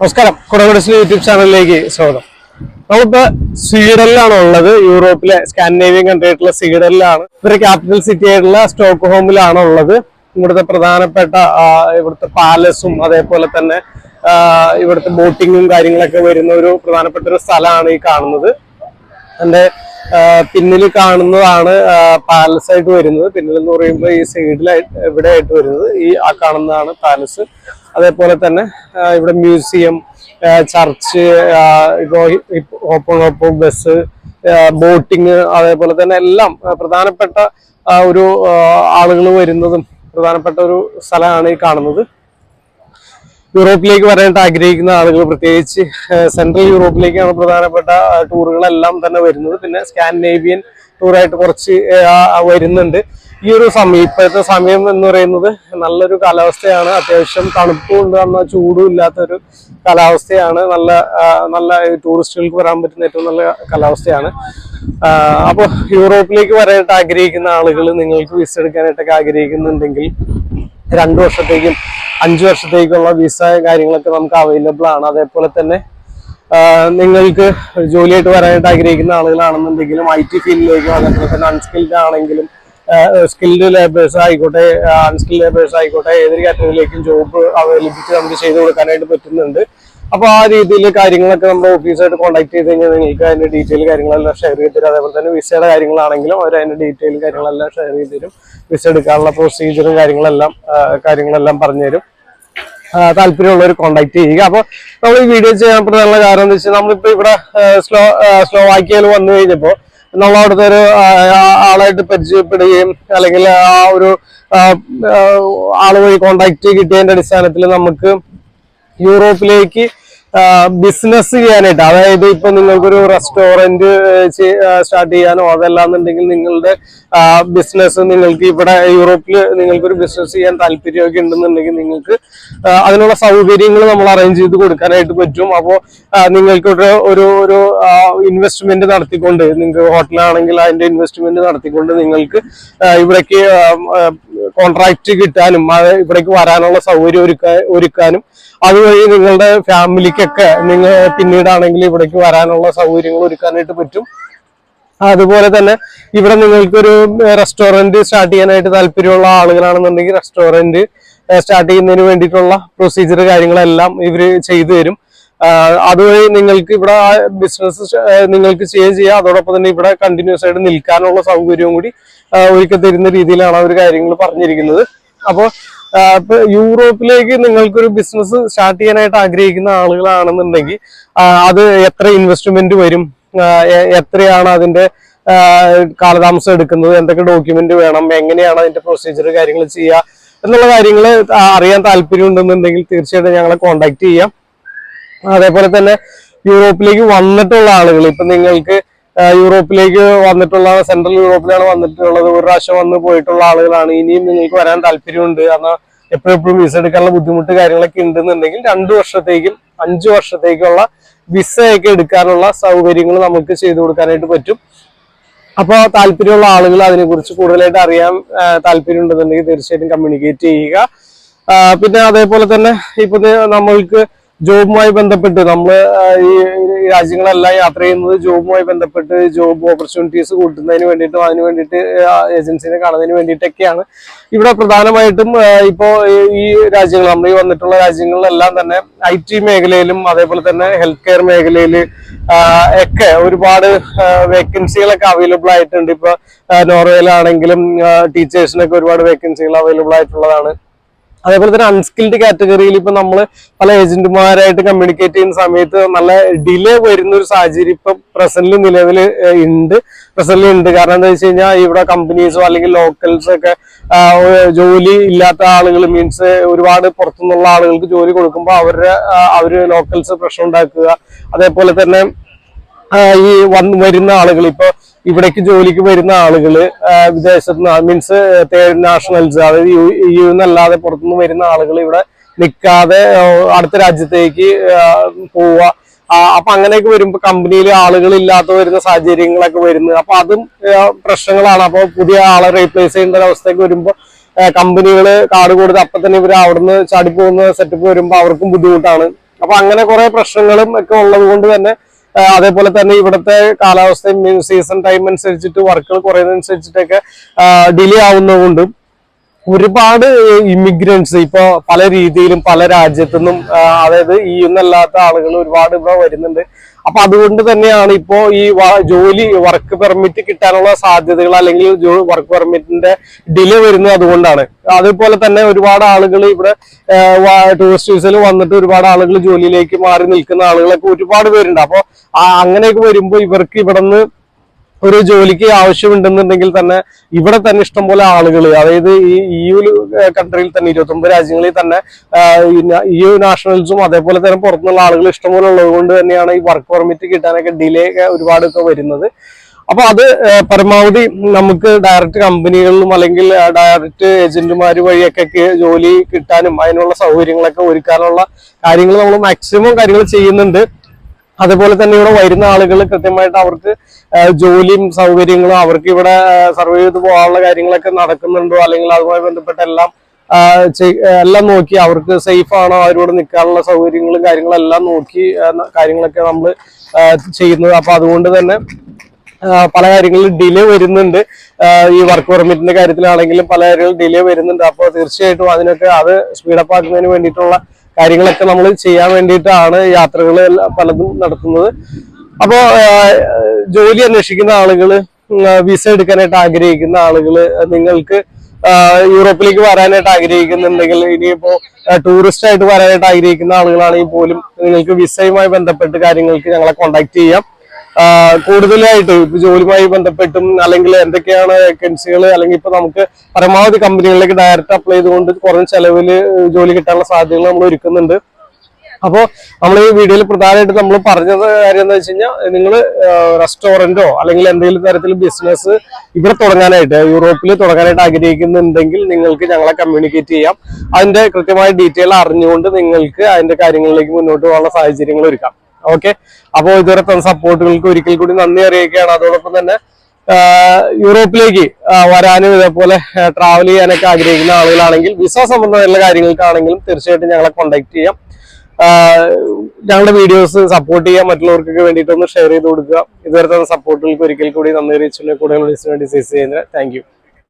നമസ്കാരം. കുടകുടശ്ശേരി യൂട്യൂബ് ചാനലിലേക്ക് സ്വാഗതം. നമ്മളിപ്പോ സ്വീഡനിലാണ് ഉള്ളത്? യൂറോപ്പിലെ സ്കാൻഡിനേവിയൻ കൺട്രി ആയിട്ടുള്ള സ്വീഡനിലാണ്. ഇവരുടെ ക്യാപിറ്റൽ സിറ്റി ആയിട്ടുള്ള സ്റ്റോക്ക് ഹോമിലാണ് ഉള്ളത്. ഇവിടുത്തെ പ്രധാനപ്പെട്ട ഇവിടുത്തെ പാലസും അതേപോലെ തന്നെ ഇവിടുത്തെ ബോട്ടിങ്ങും കാര്യങ്ങളൊക്കെ വരുന്ന ഒരു പ്രധാനപ്പെട്ട ഒരു സ്ഥലമാണ് ഈ കാണുന്നത്. എന്റെ പിന്നിൽ കാണുന്നതാണ് പാലസ് ആയിട്ട് വരുന്നത്. പിന്നിൽ എന്ന് പറയുമ്പോൾ ഈ സൈഡിലായിട്ട് ഇവിടെ ആയിട്ട് വരുന്നത്. ഈ ആ കാണുന്നതാണ് പാലസ്. അതേപോലെ തന്നെ ഇവിടെ മ്യൂസിയം ചർച്ച് ഇപ്പോൾ ഓപ്പൺ ബസ് ബോട്ടിങ് അതേപോലെ തന്നെ എല്ലാം പ്രധാനപ്പെട്ട ഒരു ആളുകൾ വരുന്നതും പ്രധാനപ്പെട്ട ഒരു സ്ഥലമാണ് ഈ കാണുന്നത്. യൂറോപ്പിലേക്ക് വരാനായിട്ട് ആഗ്രഹിക്കുന്ന ആളുകൾ പ്രത്യേകിച്ച് സെൻട്രൽ യൂറോപ്പിലേക്കാണ് പ്രധാനപ്പെട്ട ടൂറുകളെല്ലാം തന്നെ വരുന്നത്. പിന്നെ സ്കാൻഡിനേവിയൻ ടൂറായിട്ട് കുറച്ച് വരുന്നുണ്ട്. ഈ ഒരു സമയം ഇപ്പോഴത്തെ സമയം എന്ന് പറയുന്നത് നല്ലൊരു കാലാവസ്ഥയാണ്. അത്യാവശ്യം തണുപ്പും ഉണ്ട് എന്നാൽ ചൂടും ഇല്ലാത്തൊരു കാലാവസ്ഥയാണ്. നല്ല നല്ല ടൂറിസ്റ്റുകൾക്ക് വരാൻ പറ്റുന്ന ഏറ്റവും നല്ല കാലാവസ്ഥയാണ്. അപ്പോൾ യൂറോപ്പിലേക്ക് വരാനായിട്ട് ആഗ്രഹിക്കുന്ന ആളുകൾ നിങ്ങൾക്ക് വിസ എടുക്കാനായിട്ടൊക്കെ ആഗ്രഹിക്കുന്നുണ്ടെങ്കിൽ രണ്ടു വർഷത്തേക്കും അഞ്ചു വർഷത്തേക്കുള്ള വിസ കാര്യങ്ങളൊക്കെ നമുക്ക് അവൈലബിൾ ആണ്. അതേപോലെ തന്നെ നിങ്ങൾക്ക് ജോലിയായിട്ട് വരാനായിട്ട് ആഗ്രഹിക്കുന്ന ആളുകളാണെന്നുണ്ടെങ്കിലും ഐ ടി ഫീൽഡിലേക്കും അതേപോലെ തന്നെ അൺസ്കിൽഡ് ആണെങ്കിലും സ്കിൽഡ് ലേബേഴ്സ് ആയിക്കോട്ടെ അൺസ്കിൽഡ് ലേബേഴ്സ് ആയിക്കോട്ടെ ഏതൊരു കാറ്റഗറിയിലേക്കും ജോബ് അവൈലബിലിറ്റി നമുക്ക് ചെയ്ത് കൊടുക്കാനായിട്ട് പറ്റുന്നുണ്ട്. അപ്പൊ ആ രീതിയിൽ കാര്യങ്ങളൊക്കെ നമ്മുടെ ഓഫീസായിട്ട് കോൺടാക്ട് ചെയ്ത് കഴിഞ്ഞാൽ നിങ്ങൾക്ക് അതിന്റെ ഡീറ്റെയിൽ കാര്യങ്ങളെല്ലാം ഷെയർ ചെയ്ത് തരും. അതേപോലെ തന്നെ വിസയുടെ കാര്യങ്ങളാണെങ്കിലും അവർ അതിന്റെ ഡീറ്റെയിൽ കാര്യങ്ങളെല്ലാം ഷെയർ ചെയ്ത് തരും. വിസ എടുക്കാനുള്ള പ്രൊസീജിയറും കാര്യങ്ങളെല്ലാം കാര്യങ്ങളെല്ലാം പറഞ്ഞു തരും. താല്പര്യമുള്ളവർ കോൺടാക്ട് ചെയ്യുക. അപ്പോൾ നമ്മൾ ഈ വീഡിയോ ചെയ്യാൻ പറ്റുന്ന കാരണം എന്ന് വെച്ചാൽ നമ്മളിപ്പോൾ ഇവിടെ സ്ലോ സ്ലോവാക്കിയയിൽ വന്നു കഴിഞ്ഞപ്പോൾ നമ്മൾ അവിടുത്തെ ഒരു ആളായിട്ട് പരിചയപ്പെടുകയും അല്ലെങ്കിൽ ആ ഒരു ആൾ വഴി കോണ്ടാക്ട് കിട്ടിയതിന്റെ അടിസ്ഥാനത്തിൽ നമുക്ക് യൂറോപ്പിലേക്ക് ബിസിനസ് ചെയ്യാനായിട്ട്. അതായത് ഇപ്പൊ നിങ്ങൾക്കൊരു റെസ്റ്റോറന്റ് സ്റ്റാർട്ട് ചെയ്യാനോ അതല്ലാന്നുണ്ടെങ്കിൽ നിങ്ങളുടെ ബിസിനസ് നിങ്ങൾക്ക് ഇവിടെ യൂറോപ്പിൽ നിങ്ങൾക്കൊരു ബിസിനസ് ചെയ്യാൻ താല്പര്യമൊക്കെ ഉണ്ടെന്നുണ്ടെങ്കിൽ നിങ്ങൾക്ക് അതിനുള്ള സൗകര്യങ്ങൾ നമ്മൾ അറേഞ്ച് ചെയ്ത് കൊടുക്കാനായിട്ട് പറ്റും. അപ്പോൾ നിങ്ങൾക്ക് ഒരു ഒരു ഇൻവെസ്റ്റ്മെന്റ് നടത്തിക്കൊണ്ട് നിങ്ങൾക്ക് ഹോട്ടലാണെങ്കിൽ അതിന്റെ ഇൻവെസ്റ്റ്മെന്റ് നടത്തിക്കൊണ്ട് നിങ്ങൾക്ക് ഇവിടേക്ക് കോൺട്രാക്ട് കിട്ടാനും ഇവിടേക്ക് വരാനുള്ള സൗകര്യം ഒരുക്ക ഒരുക്കാനും അതുവഴി നിങ്ങളുടെ ഫാമിലിക്കൊക്കെ നിങ്ങൾ പിന്നീടാണെങ്കിൽ ഇവിടേക്ക് വരാനുള്ള സൗകര്യങ്ങൾ ഒരുക്കാനായിട്ട് പറ്റും. അതുപോലെ തന്നെ ഇവിടെ നിങ്ങൾക്കൊരു റെസ്റ്റോറന്റ് സ്റ്റാർട്ട് ചെയ്യാനായിട്ട് താല്പര്യമുള്ള ആളുകളാണെന്നുണ്ടെങ്കിൽ റെസ്റ്റോറന്റ് സ്റ്റാർട്ട് ചെയ്യുന്നതിന് വേണ്ടിയിട്ടുള്ള പ്രൊസീജിയർ കാര്യങ്ങളെല്ലാം ഇവർ ചെയ്തു തരും. അതുവഴി നിങ്ങൾക്ക് ഇവിടെ ബിസിനസ് നിങ്ങൾക്ക് ചെയ്യുകയും ചെയ്യാം. അതോടൊപ്പം തന്നെ ഇവിടെ കണ്ടിന്യൂസ് ആയിട്ട് നിൽക്കാനുള്ള സൗകര്യവും കൂടി ഒരുക്കി തരുന്ന രീതിയിലാണ് അവർ കാര്യങ്ങൾ പറഞ്ഞിരിക്കുന്നത്. അപ്പോൾ യൂറോപ്പിലേക്ക് നിങ്ങൾക്കൊരു ബിസിനസ് സ്റ്റാർട്ട് ചെയ്യാനായിട്ട് ആഗ്രഹിക്കുന്ന ആളുകളാണെന്നുണ്ടെങ്കിൽ അത് എത്ര ഇൻവെസ്റ്റ്മെന്റ് വരും? എത്രയാണ് അതിന്റെ കാലതാമസം എടുക്കുന്നത്? എന്തൊക്കെ ഡോക്യുമെന്റ് വേണം? എങ്ങനെയാണ് അതിന്റെ പ്രൊസീജിയർ കാര്യങ്ങൾ ചെയ്യുക എന്നുള്ള കാര്യങ്ങൾ അറിയാൻ താല്പര്യം ഉണ്ടെന്നുണ്ടെങ്കിൽ തീർച്ചയായിട്ടും ഞങ്ങളെ കോൺടാക്ട് ചെയ്യാം. അതേപോലെ തന്നെ യൂറോപ്പിലേക്ക് വന്നിട്ടുള്ള ആളുകൾ. ഇപ്പൊ നിങ്ങൾക്ക് യൂറോപ്പിലേക്ക് വന്നിട്ടുള്ള സെൻട്രൽ യൂറോപ്പിലാണ് വന്നിട്ടുള്ളത്. ഒരു പ്രാവശ്യം വന്ന് പോയിട്ടുള്ള ആളുകളാണ്. ഇനിയും നിങ്ങൾക്ക് വരാൻ താല്പര്യമുണ്ട്. കാരണം എപ്പോഴെപ്പോഴും വിസ എടുക്കാനുള്ള ബുദ്ധിമുട്ട് കാര്യങ്ങളൊക്കെ ഉണ്ടെന്നുണ്ടെങ്കിൽ രണ്ടു വർഷത്തേക്കും അഞ്ചു വർഷത്തേക്കുള്ള വിസയൊക്കെ എടുക്കാനുള്ള സൗകര്യങ്ങൾ നമുക്ക് ചെയ്തു കൊടുക്കാനായിട്ട് പറ്റും. അപ്പോൾ താല്പര്യമുള്ള ആളുകൾ അതിനെക്കുറിച്ച് കൂടുതലായിട്ട് അറിയാൻ താല്പര്യം ഉണ്ടെന്നുണ്ടെങ്കിൽ തീർച്ചയായിട്ടും കമ്മ്യൂണിക്കേറ്റ് ചെയ്യുക. പിന്നെ അതേപോലെ തന്നെ ഇപ്പൊ നമ്മൾക്ക് ജോബുമായി ബന്ധപ്പെട്ട് നമ്മൾ ഈ രാജ്യങ്ങളെല്ലാം യാത്ര ചെയ്യുന്നത് ജോബുമായി ബന്ധപ്പെട്ട് ജോബ് ഓപ്പർച്യൂണിറ്റീസ് കൂട്ടുന്നതിന് വേണ്ടിയിട്ടും അതിന് വേണ്ടിയിട്ട് ഏജൻസിനെ കാണുന്നതിന് വേണ്ടിയിട്ടൊക്കെയാണ്. ഇവിടെ പ്രധാനമായിട്ടും ഇപ്പോൾ ഇപ്പോ ഈ- രാജ്യങ്ങൾ നമ്മൾ ഈ വന്നിട്ടുള്ള രാജ്യങ്ങളിലെല്ലാം തന്നെ ഐ ടി മേഖലയിലും അതേപോലെ തന്നെ ഹെൽത്ത് കെയർ മേഖലയിൽ ഒക്കെ ഒരുപാട് വേക്കൻസികളൊക്കെ അവൈലബിൾ ആയിട്ടുണ്ട്. ഇപ്പൊ ആ, നോർവേയിലാണെങ്കിലും ടീച്ചേഴ്സിനൊക്കെ ഒരുപാട് വേക്കൻസികൾ അവൈലബിൾ ആയിട്ടുള്ളതാണ്. അതേപോലെ തന്നെ അൺസ്കിൽഡ് കാറ്റഗറിയിൽ ഇപ്പൊ നമ്മൾ പല ഏജന്റുമാരായിട്ട് കമ്മ്യൂണിക്കേറ്റ് ചെയ്യുന്ന സമയത്ത് നല്ല ഡിലേ വരുന്ന ഒരു സാഹചര്യം ഇപ്പൊ പ്രസന്റിൽ നിലവിൽ ഉണ്ട്. പ്രസന്റിൽ ഉണ്ട്. കാരണം എന്താ വെച്ച് കഴിഞ്ഞാൽ ഇവിടെ കമ്പനീസോ അല്ലെങ്കിൽ ലോക്കൽസോ ഒക്കെ ജോലി ഇല്ലാത്ത ആളുകൾ മീൻസ് ഒരുപാട് പുറത്തുനിന്നുള്ള ആളുകൾക്ക് ജോലി കൊടുക്കുമ്പോൾ അവരുടെ അവർ ലോക്കൽസ് പ്രശ്നം ഉണ്ടാക്കുക. അതേപോലെ തന്നെ ഈ വന്ന് വരുന്ന ആളുകൾ ഇപ്പൊ ഇവിടേക്ക് ജോലിക്ക് വരുന്ന ആളുകൾ വിദേശത്ത് മീൻസ് തേർഡ് നാഷണൽസ് അതായത് യു യു എന്നല്ലാതെ പുറത്തുനിന്ന് വരുന്ന ആളുകൾ ഇവിടെ നിൽക്കാതെ അടുത്ത രാജ്യത്തേക്ക് പോവുക. അപ്പൊ അങ്ങനെയൊക്കെ വരുമ്പോ കമ്പനിയിൽ ആളുകൾ ഇല്ലാത്ത വരുന്ന സാഹചര്യങ്ങളൊക്കെ വരുന്നത്. അപ്പൊ അതും പ്രശ്നങ്ങളാണ്. അപ്പൊ പുതിയ ആളെ റീപ്ലേസ് ചെയ്യേണ്ട ഒരു വരുമ്പോൾ വരുമ്പോ കമ്പനികൾ കാട് കൊടുത്ത് അപ്പൊ തന്നെ ഇവർ അവിടുന്ന് ചാടിപ്പോകുന്ന സെറ്റപ്പ് വരുമ്പോൾ അവർക്കും ബുദ്ധിമുട്ടാണ്. അപ്പൊ അങ്ങനെ കുറെ പ്രശ്നങ്ങളും ഒക്കെ ഉള്ളത് കൊണ്ട് തന്നെ അതേപോലെ തന്നെ ഇവിടുത്തെ കാലാവസ്ഥയും സീസൺ ടൈം അനുസരിച്ചിട്ട് വർക്കുകൾ കുറയുന്നതനുസരിച്ചിട്ടൊക്കെ ഡിലേ ആവുന്നതുകൊണ്ടും ഒരുപാട് ഇമിഗ്രൻസ് ഇപ്പോ പല രീതിയിലും പല രാജ്യത്തു നിന്നും അതായത് ഈ ഒന്നല്ലാത്ത ആളുകൾ ഒരുപാട് ഇവിടെ വരുന്നുണ്ട്. അപ്പൊ അതുകൊണ്ട് തന്നെയാണ് ഇപ്പോ ഈ ജോലി വർക്ക് പെർമിറ്റ് കിട്ടാനുള്ള സാധ്യതകൾ അല്ലെങ്കിൽ വർക്ക് പെർമിറ്റിന്റെ ഡിലേ വരുന്നത് അതുകൊണ്ടാണ്. അതുപോലെ തന്നെ ഒരുപാട് ആളുകൾ ഇവിടെ ടൂറിസ്റ്റ് വിസയിൽ വന്നിട്ട് ഒരുപാട് ആളുകൾ ജോലിയിലേക്ക് മാറി നിൽക്കുന്ന ആളുകളൊക്കെ ഒരുപാട് പേരുണ്ട്. അപ്പൊ അങ്ങനെയൊക്കെ വരുമ്പോൾ ഇവർക്ക് ഇവിടെ നിന്ന് ഒരു ജോലിക്ക് ആവശ്യമുണ്ടെന്നുണ്ടെങ്കിൽ തന്നെ ഇവിടെ തന്നെ ഇഷ്ടംപോലെ ആളുകൾ അതായത് ഈ ഇ യു കൺട്രിയിൽ തന്നെ ഇരുപത്തൊമ്പത് രാജ്യങ്ങളിൽ തന്നെ ഇ യു നാഷണൽസും അതേപോലെ തന്നെ പുറത്തുനിന്നുള്ള ആളുകൾ ഇഷ്ടംപോലെ ഉള്ളത് കൊണ്ട് തന്നെയാണ് ഈ വർക്ക് പെർമിറ്റ് കിട്ടാനൊക്കെ ഡിലേ ഒരുപാടൊക്കെ വരുന്നത്. അപ്പൊ അത് പരമാവധി നമുക്ക് ഡയറക്റ്റ് കമ്പനികളിലും അല്ലെങ്കിൽ ഡയറക്റ്റ് ഏജന്റുമാർ വഴിയൊക്കെ ജോലി കിട്ടാനും അതിനുള്ള സൗകര്യങ്ങളൊക്കെ ഒരുക്കാനുള്ള കാര്യങ്ങൾ നമ്മൾ മാക്സിമം കാര്യങ്ങൾ ചെയ്യുന്നുണ്ട്. അതുപോലെ തന്നെ ഇവിടെ വരുന്ന ആളുകൾ കൃത്യമായിട്ട് അവർക്ക് ജോലിയും സൗകര്യങ്ങളും അവർക്ക് ഇവിടെ സർവേ ചെയ്ത് പോകാനുള്ള കാര്യങ്ങളൊക്കെ നടക്കുന്നുണ്ടോ? അല്ലെങ്കിൽ അതുമായി ബന്ധപ്പെട്ട എല്ലാം എല്ലാം നോക്കി അവർക്ക് സേഫ് ആണോ? അവരോട് നിൽക്കാനുള്ള സൗകര്യങ്ങളും കാര്യങ്ങളും എല്ലാം നോക്കി കാര്യങ്ങളൊക്കെ നമ്മൾ ചെയ്യുന്നത്. അപ്പൊ അതുകൊണ്ട് തന്നെ പല കാര്യങ്ങളിലും ഡിലേ വരുന്നുണ്ട്. ഈ വർക്ക് പെർമിറ്റിന്റെ കാര്യത്തിലാണെങ്കിലും പല കാര്യങ്ങളും ഡിലേ വരുന്നുണ്ട്. അപ്പോൾ തീർച്ചയായിട്ടും അതിനൊക്കെ അത് സ്പീഡപ്പ് ആക്കുന്നതിന് വേണ്ടിയിട്ടുള്ള കാര്യങ്ങളൊക്കെ നമ്മൾ ചെയ്യാൻ വേണ്ടിയിട്ടാണ് യാത്രകൾ പലതും നടത്തുന്നത്. അപ്പോൾ ജോലി അന്വേഷിക്കുന്ന ആളുകൾ വിസ എടുക്കാനായിട്ട് ആഗ്രഹിക്കുന്ന ആളുകൾ നിങ്ങൾക്ക് യൂറോപ്പിലേക്ക് വരാനായിട്ട് ആഗ്രഹിക്കുന്നുണ്ടെങ്കിൽ ഇനിയിപ്പോ ടൂറിസ്റ്റ് ആയിട്ട് വരാനായിട്ട് ആഗ്രഹിക്കുന്ന ആളുകളാണെങ്കിൽ പോലും നിങ്ങൾക്ക് വിസയുമായി ബന്ധപ്പെട്ട് കാര്യങ്ങൾക്ക് ഞങ്ങളെ കോൺടാക്ട് ചെയ്യാം. കൂടുതലായിട്ട് ഇപ്പൊ ജോലിയുമായി ബന്ധപ്പെട്ടും അല്ലെങ്കിൽ എന്തൊക്കെയാണ് വേക്കൻസികൾ അല്ലെങ്കിൽ ഇപ്പൊ നമുക്ക് പരമാവധി കമ്പനികളിലേക്ക് ഡയറക്റ്റ് അപ്ലൈ ചെയ്തുകൊണ്ട് കുറഞ്ഞ ചെലവിൽ ജോലി കിട്ടാനുള്ള സാധ്യതകൾ നമ്മൾ ഒരുക്കുന്നുണ്ട്. അപ്പോൾ നമ്മൾ ഈ വീഡിയോയിൽ പ്രധാനമായിട്ട് നമ്മൾ പറഞ്ഞത് കാര്യം എന്താ വെച്ച് കഴിഞ്ഞാൽ നിങ്ങൾ റെസ്റ്റോറന്റോ അല്ലെങ്കിൽ എന്തെങ്കിലും തരത്തിൽ ബിസിനസ് ഇവിടെ തുടങ്ങാനായിട്ട് യൂറോപ്പിൽ തുടങ്ങാനായിട്ട് ആഗ്രഹിക്കുന്നുണ്ടെങ്കിൽ നിങ്ങൾക്ക് ഞങ്ങളെ കമ്മ്യൂണിക്കേറ്റ് ചെയ്യാം. അതിന്റെ കൃത്യമായ ഡീറ്റെയിൽ അറിഞ്ഞുകൊണ്ട് നിങ്ങൾക്ക് അതിന്റെ കാര്യങ്ങളിലേക്ക് മുന്നോട്ട് പോകാനുള്ള സാഹചര്യങ്ങൾ ഒരുക്കാം. ഓക്കെ അപ്പോൾ ഇതുവരെ തന്ന സപ്പോർട്ടുകൾക്ക് ഒരിക്കൽ കൂടി നന്ദി അറിയിക്കുകയാണ്. അതോടൊപ്പം തന്നെ യൂറോപ്പിലേക്ക് വരാനും ഇതേപോലെ ട്രാവൽ ചെയ്യാനൊക്കെ ആഗ്രഹിക്കുന്ന ആളുകളാണെങ്കിൽ വിസ സംബന്ധമായിട്ടുള്ള കാര്യങ്ങൾക്കാണെങ്കിലും തീർച്ചയായിട്ടും ഞങ്ങളെ കോൺടാക്ട് ചെയ്യാം. ഞങ്ങളുടെ വീഡിയോസ് സപ്പോർട്ട് ചെയ്യാൻ മറ്റുള്ളവർക്കൊക്കെ വേണ്ടിയിട്ടൊന്ന് ഷെയർ ചെയ്ത് കൊടുക്കുക. ഇതുവരെ തന്ന സപ്പോർട്ടുകൾക്ക് ഒരിക്കൽ കൂടി നന്ദി അറിയിച്ചു കൂടുതൽ വേണ്ടി ചെയ്യുന്നത് താങ്ക്